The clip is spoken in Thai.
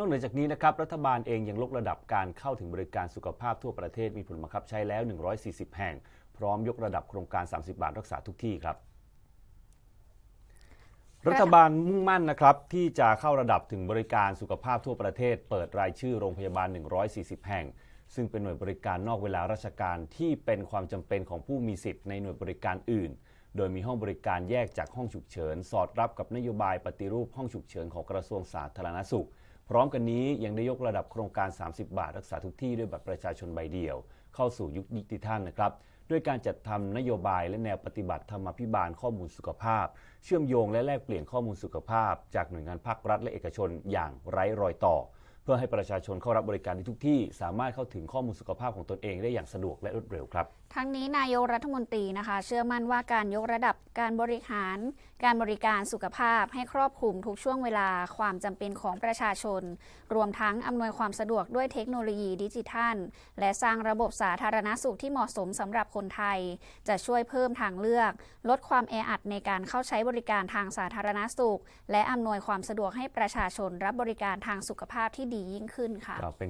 นอกเหนือจากนี้นะครับรัฐบาลเองยังลดระดับการเข้าถึงบริการสุขภาพทั่วประเทศมีผลบังคับใช้แล้ว 140 แห่ง พร้อมยกระดับโครงการ 30 บาทรักษาทุกที่ครับรัฐบาลมุ่งมั่นนะครับที่จะเข้าระดับถึงบริการสุขภาพทั่วประเทศ เปิดรายชื่อโรงพยาบาล 140 แห่ง ซึ่งเป็นหน่วยบริการนอกเวลาราชการที่เป็นความจำเป็นของผู้มีสิทธิ์ในหน่วยบริการอื่น โดยมีห้องบริการแยกจากห้องฉุกเฉิน สอดรับกับนโยบายปฏิรูปห้องฉุกเฉินของกระทรวงสาธารณสุข พร้อมกันนี้ยังได้ยกระดับโครงการ 30 บาทรักษาทุกที่ด้วยบัตรประชาชนใบเดียว เข้าสู่ยุคดิจิทัลนะครับด้วยการจัดทำนโยบายและแนวปฏิบัติธรรมาภิบาลข้อมูลสุขภาพ เชื่อมโยงและแลกเปลี่ยนข้อมูลสุขภาพ จากหน่วยงานภาครัฐและเอกชนอย่างไร้รอยต่อ เพื่อให้ประชาชนเข้ารับบริการในทุกที่ สามารถเข้าถึงข้อมูลสุขภาพของตนเองได้อย่างสะดวกและรวดเร็วครับทั้งนี้นายกรัฐมนตรีนะคะ เชื่อมั่นว่าการยกระดับการบริหาร การบริการสุขภาพให้ครอบคลุมทุกช่วงเวลาความจำเป็นของประชาชน รวมทั้งอำนวยความสะดวกด้วยเทคโนโลยีดิจิทัล และสร้างระบบสาธารณสุขที่เหมาะสมสำหรับคนไทย จะช่วยเพิ่มทางเลือก ลดความแออัดในการเข้าใช้บริการทางสาธารณสุข และอำนวยความสะดวกให้ประชาชนรับบริการทางสุขภาพที่ดียิ่งขึ้นค่ะเป็น